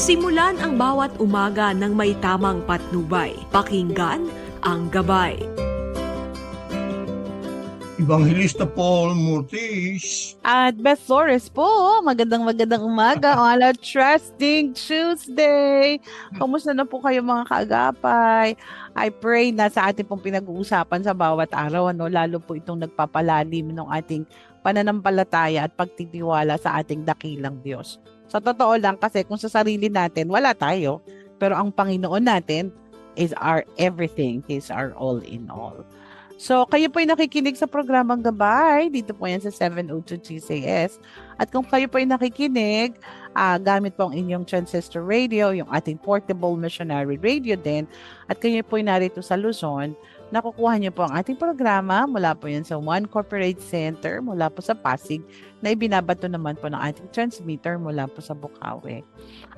Simulan ang bawat umaga ng may tamang patnubay. Pakinggan ang gabay. Evangelista Paul Murtis. At Beth Flores po, magandang magandang umaga on a Trusting Tuesday. Kumusta na po kayo mga kaagapay? I pray na sa ating pong pinag-uusapan sa bawat araw, ano, lalo po itong nagpapalalim ng ating pananampalataya at pagtitiwala sa ating dakilang Diyos. Sa totoo lang kasi kung sa sarili natin, wala tayo. Pero ang Panginoon natin is our everything. He's our all in all. So, kayo po ay nakikinig sa programang Gabay. Dito po yan sa 702 GCS. At kung kayo po ay nakikinig, uh, gamit po ang inyong transistor radio, yung ating portable missionary radio din, at kayo po ay narito sa Luzon, nakukuha niyo po ang ating programa mula po yan sa One Corporate Center, mula po sa Pasig, na ibinabato naman po ng ating transmitter mula po sa Bukawi.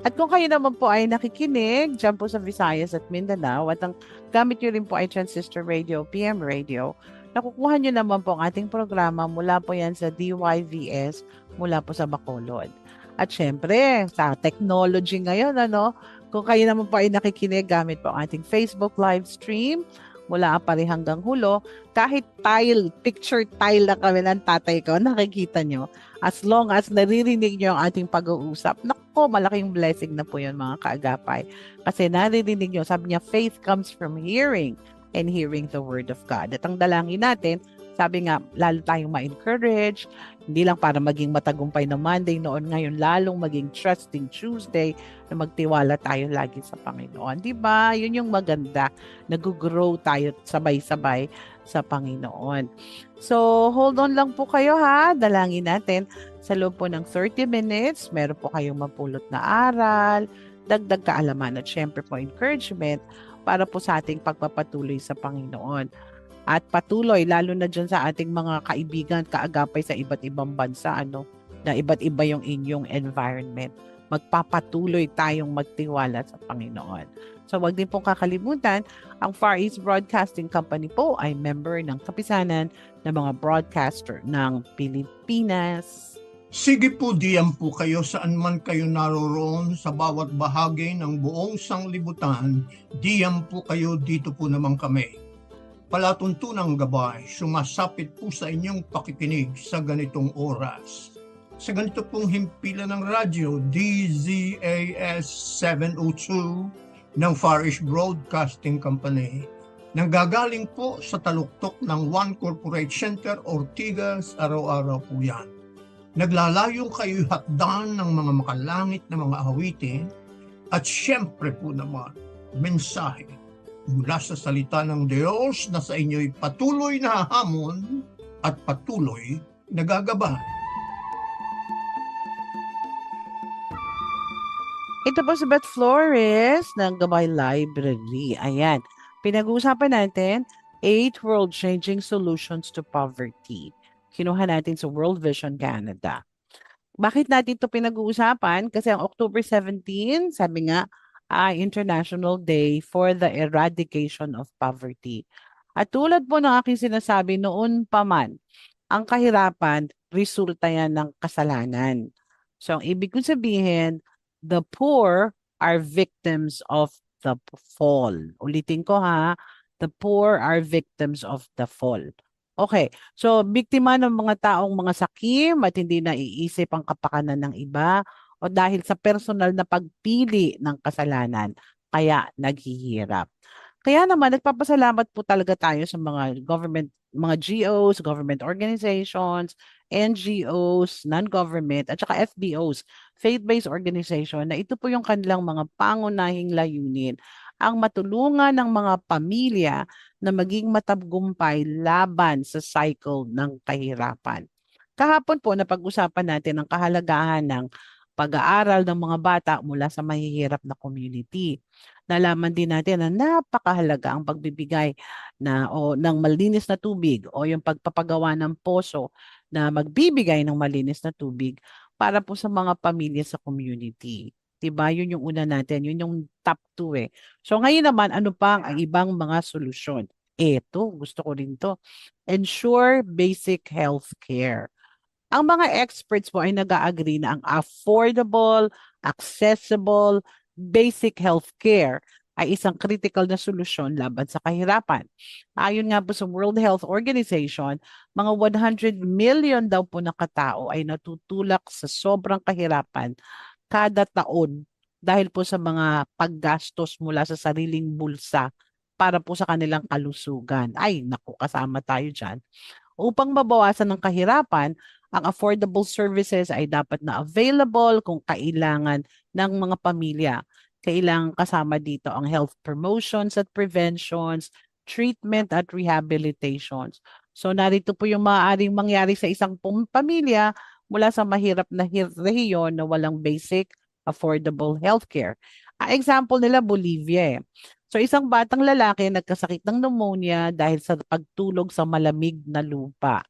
At kung kayo naman po ay nakikinig dyan po sa Visayas at Mindanao at ang gamit nyo rin po ay transistor radio, PM radio, nakukuha nyo naman po ang ating programa mula po yan sa DYVS mula po sa Bacolod. At syempre, sa technology ngayon, ano, kung kayo naman po ay nakikinig gamit po ang ating Facebook live stream, mula pari hanggang hulo, kahit tile, picture tile na kami ng tatay ko, nakikita nyo, as long as naririnig nyo ang ating pag-uusap, nako, malaking blessing na po yun mga kaagapay. Kasi naririnig nyo, sabi niya, faith comes from hearing and hearing the word of God. At ang dalangin natin, sabi nga, lalo tayong ma-encourage, hindi lang para maging matagumpay na Monday noon, ngayon lalong maging trusting Tuesday na magtiwala tayo lagi sa Panginoon. Di ba? Yun yung maganda. Nag-grow tayo sabay-sabay sa Panginoon. So, hold on lang po kayo ha. Dalangin natin sa loob po ng 30 minutes. Meron po kayong mapulot na aral, dagdag kaalaman at syempre po encouragement para po sa ating pagpapatuloy sa Panginoon at patuloy lalo na dyan sa ating mga kaibigan, kaagapay sa iba't ibang bansa, ano, na iba't iba yung inyong environment. Magpapatuloy tayong magtiwala sa Panginoon. So wag din pong kakalimutan, ang Far East Broadcasting Company po ay member ng kapisanan ng mga broadcaster ng Pilipinas. Sige po diyan po kayo saan man kayo naroroon sa bawat bahagi ng buong sanglibutan. Diyan po kayo, dito po naman kami palatuntunang gabay, sumasapit po sa inyong pakikinig sa ganitong oras. Sa ganito pong himpilan ng radyo, DZAS 702 ng Far East Broadcasting Company, nanggagaling po sa taluktok ng One Corporate Center, Ortigas, araw-araw po yan. Naglalayong kayo hatdan ng mga makalangit na mga awitin at syempre po naman, mensahe mula sa salita ng Diyos na sa inyo'y patuloy na hamon at patuloy na gagaba. Ito po si Beth Flores ng Gabay Library. Ayan. Pinag-uusapan natin, eight world-changing solutions to poverty. Kinuha natin sa World Vision Canada. Bakit natin ito pinag-uusapan? Kasi ang October 17, sabi nga, ay International Day for the Eradication of Poverty. At tulad po ng aking sinasabi noon pa man, ang kahirapan, resulta yan ng kasalanan. So, ang ibig kong sabihin, the poor are victims of the fall. Ulitin ko ha, the poor are victims of the fall. Okay, so biktima ng mga taong mga sakim at hindi naiisip ang kapakanan ng iba o dahil sa personal na pagpili ng kasalanan kaya naghihirap. Kaya naman nagpapasalamat po talaga tayo sa mga government mga GOs, government organizations, NGOs, non-government, at saka FBOs, faith-based organization, na ito po yung kanilang mga pangunahing layunin ang matulungan ng mga pamilya na maging matagumpay laban sa cycle ng kahirapan. Kahapon po napag-usapan natin ang kahalagahan ng pag-aaral ng mga bata mula sa mahihirap na community. Nalaman din natin na napakahalaga ang pagbibigay na o ng malinis na tubig o yung pagpapagawa ng poso na magbibigay ng malinis na tubig para po sa mga pamilya sa community. 'Di ba? Yun yung una natin, yun yung top 2 eh. So ngayon naman ano pa ang ibang mga solusyon? Ito, gusto ko rin to. Ensure basic health care Ang mga experts po ay nag-agree na ang affordable, accessible, basic health care ay isang critical na solusyon laban sa kahirapan. Ayon nga po sa World Health Organization, mga 100 million daw po na katao ay natutulak sa sobrang kahirapan kada taon dahil po sa mga paggastos mula sa sariling bulsa para po sa kanilang kalusugan. Ay, naku, kasama tayo dyan. Upang mabawasan ng kahirapan, ang affordable services ay dapat na available kung kailangan ng mga pamilya. Kailangan kasama dito ang health promotions at preventions, treatment at rehabilitations. So narito po yung maaaring mangyari sa isang pamilya mula sa mahirap na rehiyon na walang basic affordable healthcare. Ah, example nila Bolivia. eh. So isang batang lalaki nagkasakit ng pneumonia dahil sa pagtulog sa malamig na lupa.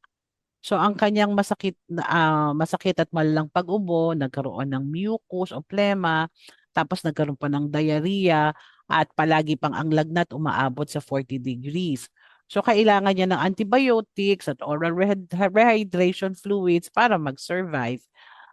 So ang kanyang masakit na ah, masakit at malalang pag-ubo, nagkaroon ng mucus o plema, tapos nagkaroon pa ng diarrhea at palagi pang ang lagnat umaabot sa 40 degrees. So kailangan niya ng antibiotics at oral rehy- rehydration fluids para mag-survive.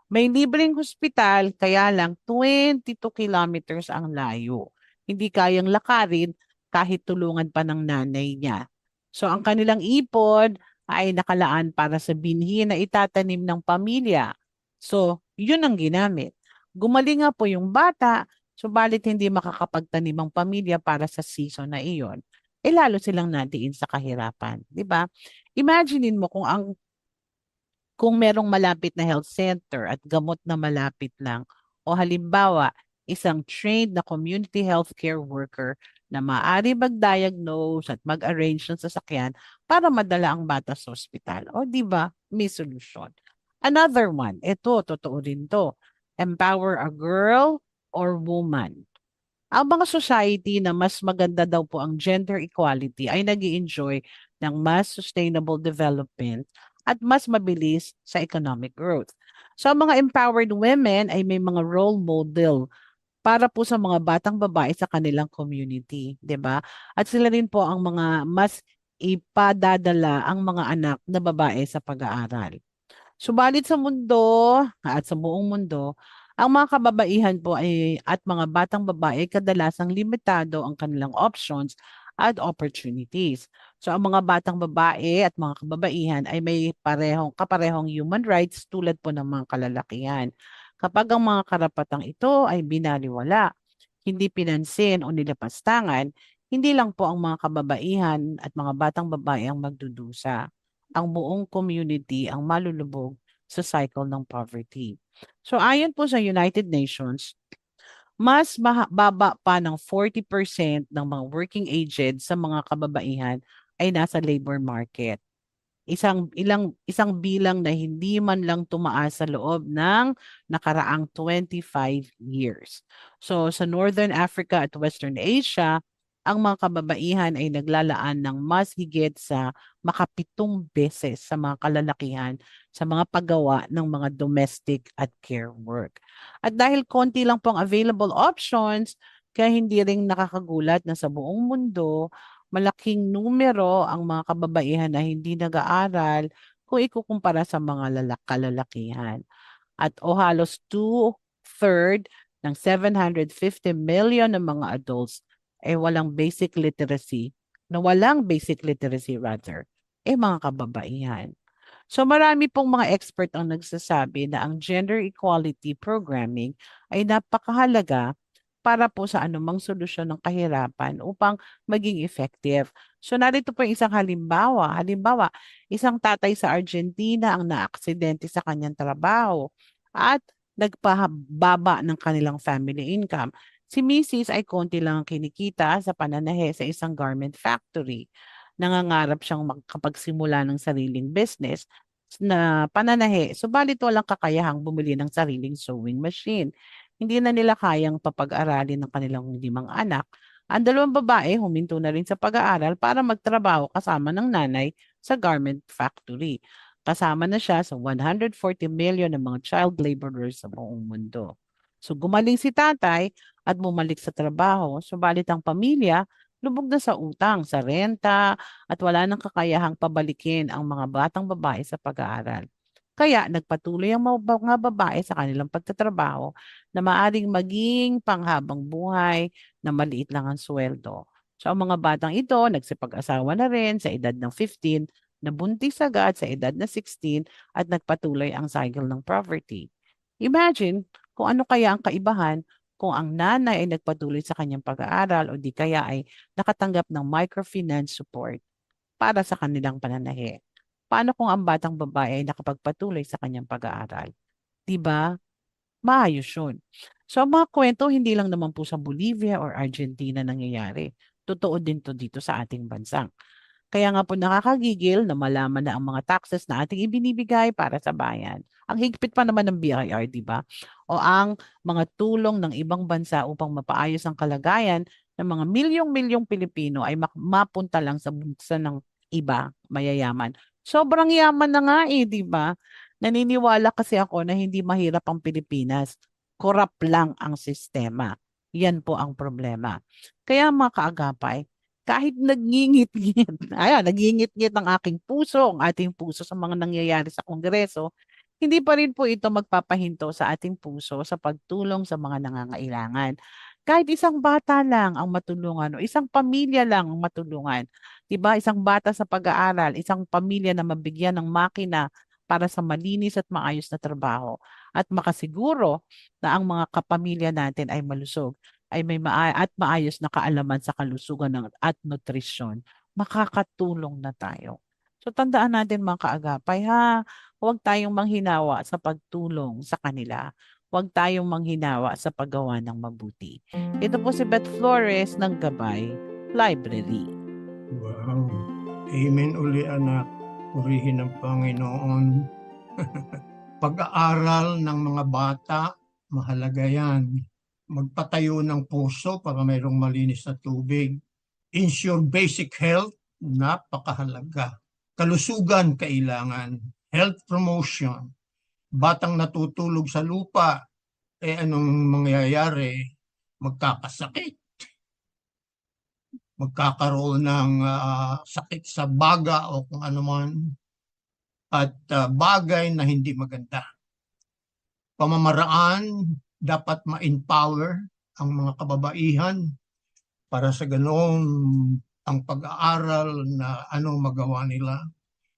May libreng hospital, kaya lang 22 kilometers ang layo. Hindi kayang lakarin kahit tulungan pa ng nanay niya. So ang kanilang ipon ay nakalaan para sa binhi na itatanim ng pamilya. So, yun ang ginamit. Gumaling nga po yung bata, subalit hindi makakapagtanim ang pamilya para sa season na iyon. Eh lalo silang nadiin sa kahirapan, di ba? Imaginein mo kung ang kung merong malapit na health center at gamot na malapit lang o halimbawa isang trained na community healthcare worker na maaari mag-diagnose at mag-arrange ng sasakyan para madala ang bata sa ospital. O di ba? May solusyon. Another one, ito, totoo rin to. Empower a girl or woman. Ang mga society na mas maganda daw po ang gender equality ay nag enjoy ng mas sustainable development at mas mabilis sa economic growth. So ang mga empowered women ay may mga role model para po sa mga batang babae sa kanilang community, 'di ba? At sila rin po ang mga mas ipadadala ang mga anak na babae sa pag-aaral. Subalit sa mundo at sa buong mundo, ang mga kababaihan po ay at mga batang babae kadalasang limitado ang kanilang options at opportunities. So ang mga batang babae at mga kababaihan ay may parehong kaparehong human rights tulad po ng mga kalalakihan. Kapag ang mga karapatang ito ay binaliwala, hindi pinansin o nilapastangan, hindi lang po ang mga kababaihan at mga batang babae ang magdudusa. Ang buong community ang malulubog sa cycle ng poverty. So ayon po sa United Nations, mas baba pa ng 40% ng mga working aged sa mga kababaihan ay nasa labor market. Isang ilang isang bilang na hindi man lang tumaas sa loob ng nakaraang 25 years. So sa Northern Africa at Western Asia, ang mga kababaihan ay naglalaan ng mas higit sa makapitong beses sa mga kalalakihan sa mga paggawa ng mga domestic at care work. At dahil konti lang pong available options, kaya hindi rin nakakagulat na sa buong mundo, malaking numero ang mga kababaihan na hindi nag-aaral kung ikukumpara sa mga lalak kalalakihan. At o halos two-third ng 750 million ng mga adults ay walang basic literacy, na walang basic literacy rather, eh mga kababaihan. So marami pong mga expert ang nagsasabi na ang gender equality programming ay napakahalaga para po sa anumang solusyon ng kahirapan upang maging effective. So narito po yung isang halimbawa. Halimbawa, isang tatay sa Argentina ang naaksidente sa kanyang trabaho at nagpababa ng kanilang family income. Si Mrs. ay konti lang ang kinikita sa pananahe sa isang garment factory. Nangangarap siyang makapagsimula ng sariling business na pananahe, subalit walang kakayahang bumili ng sariling sewing machine. Hindi na nila kayang papag-aralin ng kanilang limang anak. Ang dalawang babae huminto na rin sa pag-aaral para magtrabaho kasama ng nanay sa garment factory. Kasama na siya sa 140 million ng mga child laborers sa buong mundo. So gumaling si tatay at bumalik sa trabaho, subalit ang pamilya lubog na sa utang, sa renta, at wala nang kakayahang pabalikin ang mga batang babae sa pag-aaral. Kaya nagpatuloy ang mga babae sa kanilang pagtatrabaho na maaring maging panghabang buhay na maliit lang ang sweldo. So ang mga batang ito nagsipag-asawa na rin sa edad ng 15, nabuntis agad sa edad na 16 at nagpatuloy ang cycle ng poverty. Imagine kung ano kaya ang kaibahan kung ang nanay ay nagpatuloy sa kanyang pag-aaral o di kaya ay nakatanggap ng microfinance support para sa kanilang pananahi. Paano kung ang batang babae ay nakapagpatuloy sa kanyang pag-aaral? 'Di ba? Maayos yun. So ang mga kwento hindi lang naman po sa Bolivia or Argentina nangyayari. Totoo din to dito sa ating bansa. Kaya nga po nakakagigil na malaman na ang mga taxes na ating ibinibigay para sa bayan. Ang higpit pa naman ng BIR, di ba? O ang mga tulong ng ibang bansa upang mapaayos ang kalagayan ng mga milyong-milyong Pilipino ay mapunta lang sa bulsa ng iba, mayayaman. Sobrang yaman na nga eh, di ba? Naniniwala kasi ako na hindi mahirap ang Pilipinas. Korap lang ang sistema. Yan po ang problema. Kaya mga kaagapay, kahit nagingit-ngit, ayan, nagingit-ngit ang aking puso, ang ating puso sa mga nangyayari sa Kongreso, hindi pa rin po ito magpapahinto sa ating puso sa pagtulong sa mga nangangailangan. Kahit isang bata lang ang matulungan o isang pamilya lang ang matulungan. 'Di ba? Isang bata sa pag-aaral, isang pamilya na mabigyan ng makina para sa malinis at maayos na trabaho at makasiguro na ang mga kapamilya natin ay malusog ay may maa- at maayos na kaalaman sa kalusugan ng, at nutrisyon, makakatulong na tayo. So tandaan natin mga kaagapay ha, huwag tayong manghinawa sa pagtulong sa kanila. Huwag tayong manghinawa sa paggawa ng mabuti. Ito po si Beth Flores ng Gabay Library. Wow. Amen uli anak. Purihin ang Panginoon. Pag-aaral ng mga bata, mahalaga yan. Magpatayo ng puso para mayroong malinis na tubig. Ensure basic health, napakahalaga. Kalusugan kailangan. Health promotion. Batang natutulog sa lupa, eh anong mangyayari? Magkakasakit magkakaroon ng ah, sakit sa baga o kung ano man at ah, bagay na hindi maganda. Pamamaraan dapat ma-empower ang mga kababaihan para sa ganoon ang pag-aaral na ano magawa nila.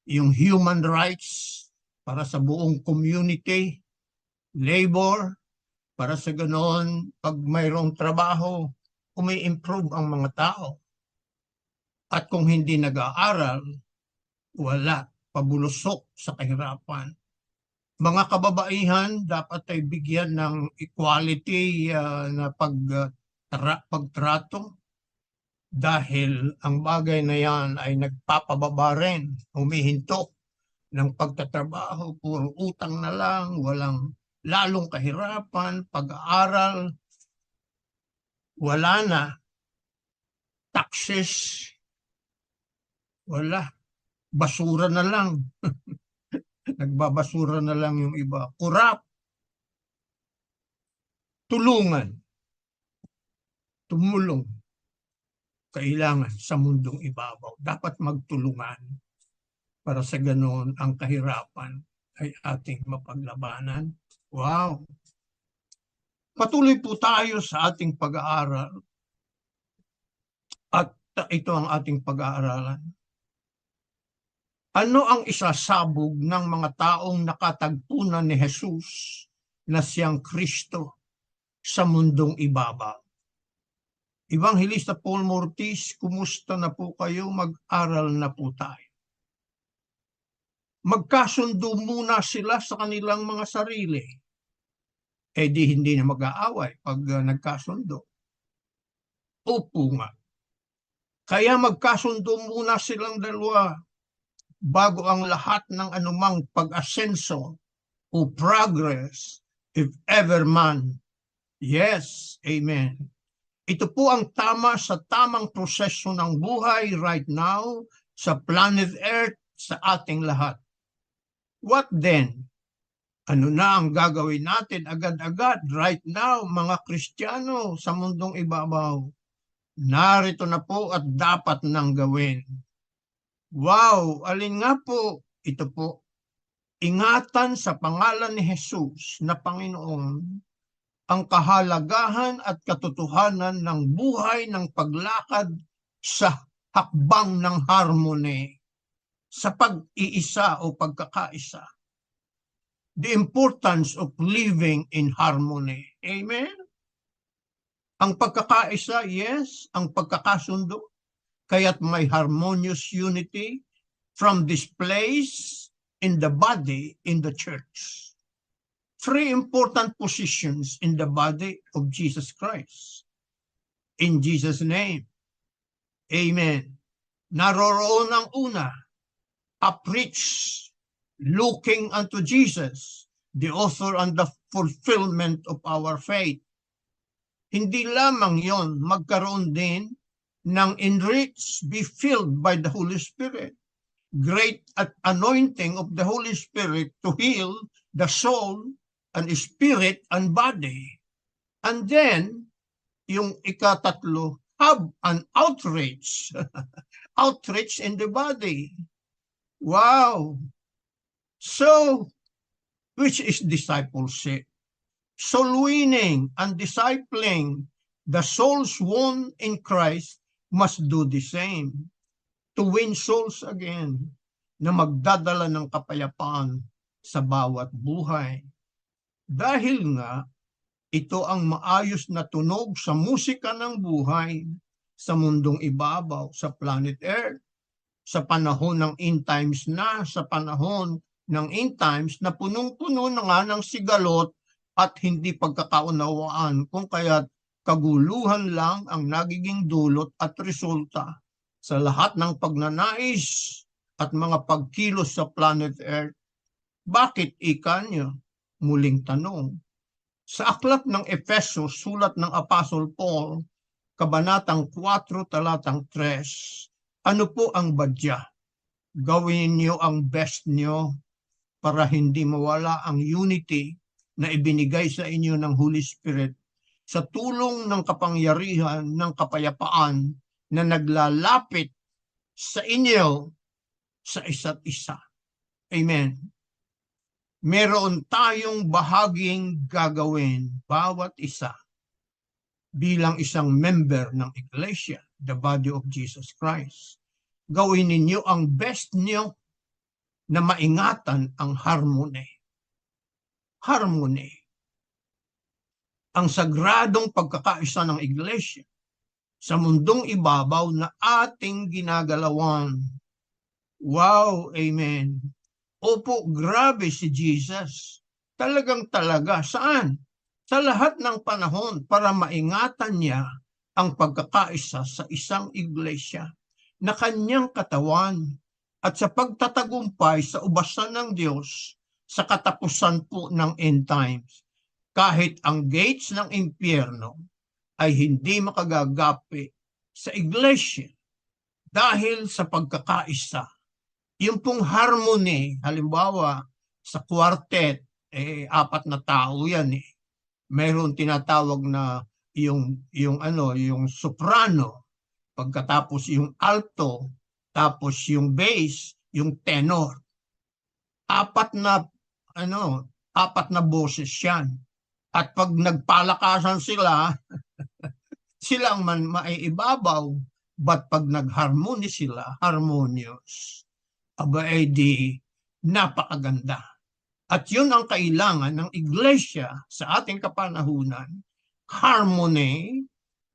Yung human rights para sa buong community, labor, para sa ganoon pag mayroong trabaho, umi-improve ang mga tao. At kung hindi nag-aaral, wala, pabulusok sa kahirapan. Mga kababaihan dapat ay bigyan ng equality ah, na pag, tra- pagtrato dahil ang bagay na yan ay nagpapababa rin, humihinto ng pagtatrabaho, puro utang na lang, walang lalong kahirapan, pag-aaral, wala na. Taxes, wala. Basura na lang. Nagbabasura na lang yung iba. Kurap. Tulungan. Tumulong. Kailangan sa mundong ibabaw. Dapat magtulungan para sa ganoon ang kahirapan ay ating mapaglabanan. Wow! Patuloy po tayo sa ating pag-aaral. At ito ang ating pag-aaralan. Ano ang isasabog ng mga taong nakatagpunan ni Jesus na siyang Kristo sa mundong ibabaw? Evangelista Paul Mortis, kumusta na po kayo? Mag-aral na po tayo. Magkasundo muna sila sa kanilang mga sarili eh di hindi na mag-aaway pag uh, nagkasundo. Opo nga. Kaya magkasundo muna silang dalawa bago ang lahat ng anumang pag-asenso o progress, if ever man. Yes, amen. Ito po ang tama sa tamang proseso ng buhay right now sa planet Earth sa ating lahat. What then? ano na ang gagawin natin agad-agad right now mga Kristiyano sa mundong ibabaw? Narito na po at dapat nang gawin. Wow, alin nga po? Ito po. ingatan sa pangalan ni Jesus na Panginoon ang kahalagahan at katotohanan ng buhay ng paglakad sa hakbang ng harmony sa pag-iisa o pagkakaisa. The importance of living in harmony. Amen? Ang pagkakaisa, yes. Ang pagkakasundo, kaya't may harmonious unity from this place in the body in the church. Three important positions in the body of Jesus Christ. In Jesus' name. Amen. Naroroon ang una, upreach, looking unto Jesus, the author and the fulfillment of our faith. Hindi lamang yon magkaroon din ng enrich, be filled by the Holy Spirit. Great at anointing of the Holy Spirit to heal the soul and spirit and body. And then, yung ikatatlo, have an outreach. outreach in the body. Wow. So, which is discipleship? Soul winning and discipling the souls won in Christ must do the same to win souls again na magdadala ng kapayapaan sa bawat buhay. Dahil nga, ito ang maayos na tunog sa musika ng buhay sa mundong ibabaw, sa planet Earth, sa panahon ng end times na, sa panahon ng end times na punong-puno na nga ng sigalot at hindi pagkakaunawaan kung kaya't kaguluhan lang ang nagiging dulot at resulta sa lahat ng pagnanais at mga pagkilos sa planet Earth. Bakit ikanyo? Muling tanong. Sa aklat ng Efesos, sulat ng Apostol Paul, Kabanatang 4, talatang 3, ano po ang badya? Gawin niyo ang best niyo para hindi mawala ang unity na ibinigay sa inyo ng Holy Spirit sa tulong ng kapangyarihan ng kapayapaan na naglalapit sa inyo sa isa't isa. Amen. Meron tayong bahaging gagawin bawat isa bilang isang member ng Iglesia, the body of Jesus Christ. Gawin ninyo ang best niyo na maingatan ang harmony. Harmony. Ang sagradong pagkakaisa ng Iglesia sa mundong ibabaw na ating ginagalawan. Wow, amen. Opo, grabe si Jesus. Talagang talaga. Saan? Sa lahat ng panahon para maingatan niya ang pagkakaisa sa isang iglesia na kanyang katawan at sa pagtatagumpay sa ubasan ng Diyos sa katapusan po ng end times. Kahit ang gates ng impyerno ay hindi makagagapi sa iglesia dahil sa pagkakaisa. Yung pong harmony, halimbawa sa quartet, eh, apat na tao yan eh. Mayroon tinatawag na yung, yung ano, yung soprano, pagkatapos yung alto, tapos yung bass, yung tenor. Apat na, ano, apat na boses yan. At pag nagpalakasan sila, sila ang man maiibabaw. But pag nagharmony sila, harmonious, aba ay di napakaganda. At yun ang kailangan ng iglesia sa ating kapanahunan. Harmony,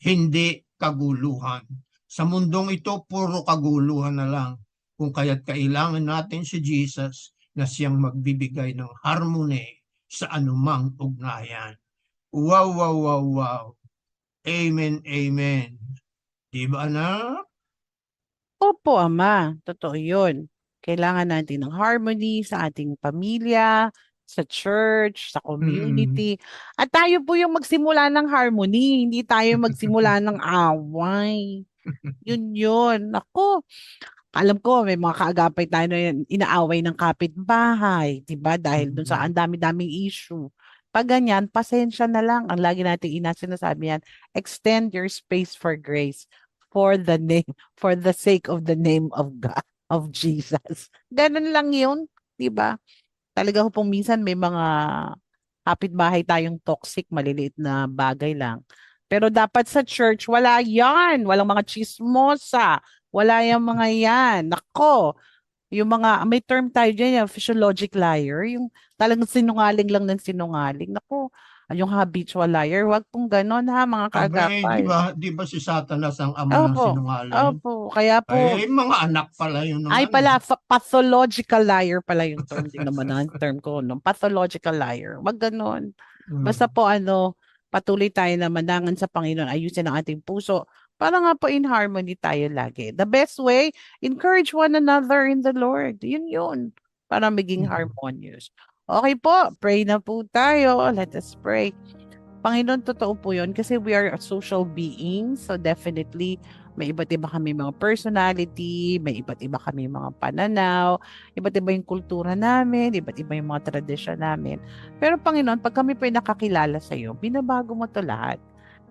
hindi kaguluhan. Sa mundong ito, puro kaguluhan na lang. Kung kaya't kailangan natin si Jesus na siyang magbibigay ng harmony sa anumang ugnayan. Wow, wow, wow, wow. Amen, amen. Di ba na? Opo, Ama. Totoo yun. Kailangan natin ng harmony sa ating pamilya, sa church, sa community. At tayo po yung magsimula ng harmony, hindi tayo magsimula ng away. Yun yun. Ako, alam ko, may mga kaagapay tayo na inaaway ng kapitbahay, di ba? Dahil dun sa Mhm. ang dami-daming issue. Pag ganyan, pasensya na lang. Ang lagi nating ina sinasabi yan, extend your space for grace for the name, for the sake of the name of God, of Jesus. Ganun lang yun, di ba? Talaga ho pong minsan may mga kapitbahay tayong toxic, maliliit na bagay lang. Pero dapat sa church, wala yan. Walang mga chismosa. Wala yung mga yan. Nako, yung mga, may term tayo dyan, yung physiologic liar, yung talagang sinungaling lang ng sinungaling. Nako, yung habitual liar, wag pong ganon ha, mga Abay, kaagapay. di ba, di ba si Satanas ang ama ng Opo, sinungaling? Opo, kaya po, Ay, mga anak pala yun naman. ay pala, fa- pathological liar pala yung term din naman ang term ko, no? Pathological liar. Wag ganon. Mm. Basta po ano, patuloy tayo na manangan sa Panginoon, ayusin ang ating puso para nga po in harmony tayo lagi. The best way, encourage one another in the Lord. Yun yun. Para maging Mhm. harmonious. Okay po, pray na po tayo. Let us pray. Panginoon, totoo po yun kasi we are social beings. So definitely, may iba't iba kami mga personality, may iba't iba kami mga pananaw, iba't iba yung kultura namin, iba't iba yung mga tradisyon namin. Pero Panginoon, pag kami po ay nakakilala sa iyo, binabago mo to lahat.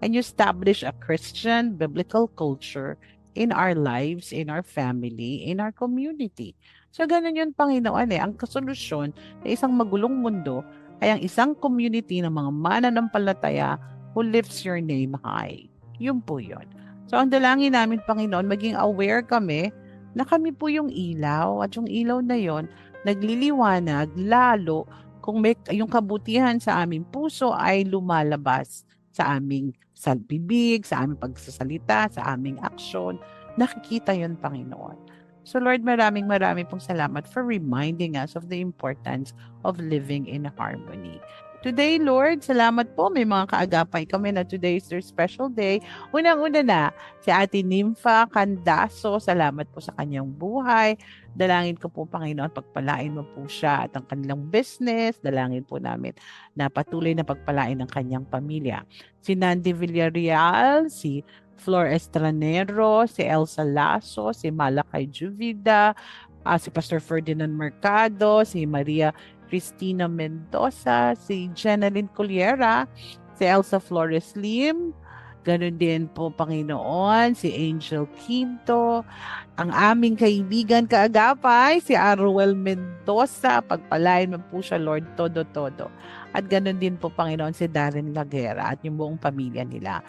And you establish a Christian biblical culture in our lives, in our family, in our community. So ganun yun, Panginoon eh. Ang kasolusyon ng isang magulong mundo ay ang isang community ng mga mananampalataya who lifts your name high. Yun po yun. So ang dalangin namin, Panginoon, maging aware kami na kami po yung ilaw at yung ilaw na yon nagliliwanag lalo kung may yung kabutihan sa aming puso ay lumalabas sa aming salbibig, sa aming pagsasalita, sa aming aksyon. Nakikita yon Panginoon. So Lord, maraming maraming pong salamat for reminding us of the importance of living in harmony. Today, Lord, salamat po. May mga kaagapay kami na today is their special day. Unang-una na, si Ate Nympha Candaso, salamat po sa kanyang buhay. Dalangin ko po, Panginoon, pagpalain mo po siya at ang kanilang business. Dalangin po namin na patuloy na pagpalain ng kanyang pamilya. Si Nandi Villarreal, si Flor Estranero, si Elsa Lasso, si Malakay Juvida, ah, si Pastor Ferdinand Mercado, si Maria Cristina Mendoza, si Jeneline Culiera, si Elsa Flores Lim, ganun din po Panginoon, si Angel Quinto, ang aming kaibigan kaagapay, si Arwel Mendoza, pagpalain mo po siya Lord todo-todo. At ganun din po Panginoon si Darren Lagera at yung buong pamilya nila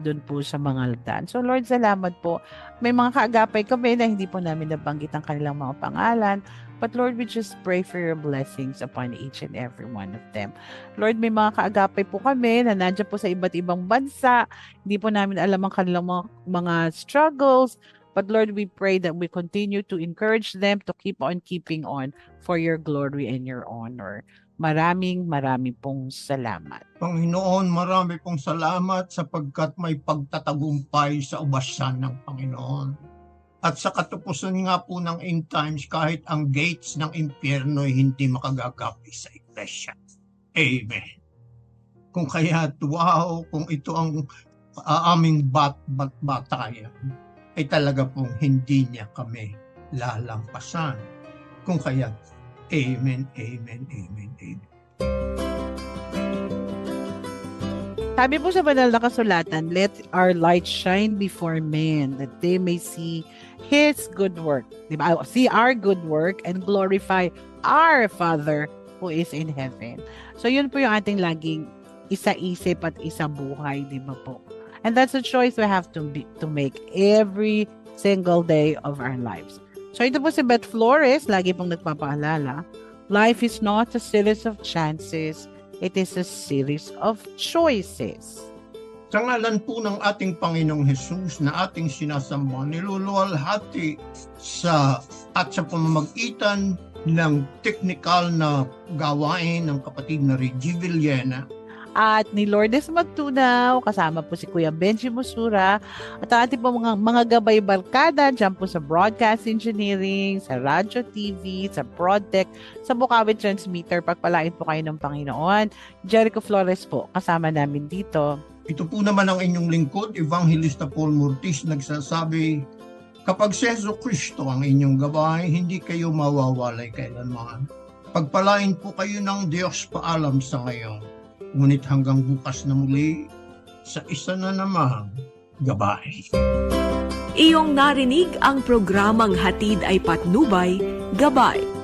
doon po sa mga altan. So Lord, salamat po. May mga kaagapay kami na hindi po namin nabanggit ang kanilang mga pangalan. But Lord, we just pray for your blessings upon each and every one of them. Lord, may mga kaagapay po kami na nandiyan po sa iba't ibang bansa. Hindi po namin alam ang kanilang mga, mga struggles. But Lord, we pray that we continue to encourage them to keep on keeping on for your glory and your honor. Maraming maraming pong salamat. Panginoon, marami pong salamat sapagkat may pagtatagumpay sa ubasan ng Panginoon. At sa katupusan nga po ng end times, kahit ang gates ng impyerno ay hindi makagagapi sa iglesia. Amen. Kung kaya, wow, kung ito ang uh, aming bat, bat, batayan, ay talaga pong hindi niya kami lalampasan. Kung kaya, Amen, Amen, Amen, Amen. Sabi po sa banal na kasulatan, let our light shine before men that they may see His good work. Di ba? See our good work and glorify our Father who is in heaven. So yun po yung ating laging isa-isip at isa buhay, di ba po? And that's a choice we have to be, to make every single day of our lives. So ito po si Beth Flores, lagi pong nagpapaalala, life is not a series of chances, It is a series of choices. Sa ngalan po ng ating Panginoong Hesus na ating sinasamba, niluluwalhati sa at sa pamamagitan ng technical na gawain ng kapatid na Reggie Villena, At ni Lourdes Magtunaw, kasama po si Kuya Benji Musura, at ang ating po mga, mga gabay barkada dyan po sa Broadcast Engineering, sa Radyo TV, sa Prodtech, sa Bukawi Transmitter. Pagpalain po kayo ng Panginoon. Jericho Flores po, kasama namin dito. ito po naman ang inyong lingkod, Evangelista Paul Murtis, nagsasabi, Kapag si Yeso Kristo ang inyong gabay, hindi kayo mawawalay kailanman. Pagpalain po kayo ng Diyos paalam sa ngayon. Ngunit hanggang bukas na muli, sa isa na namang gabay. Iyong narinig ang programang Hatid ay Patnubay, Gabay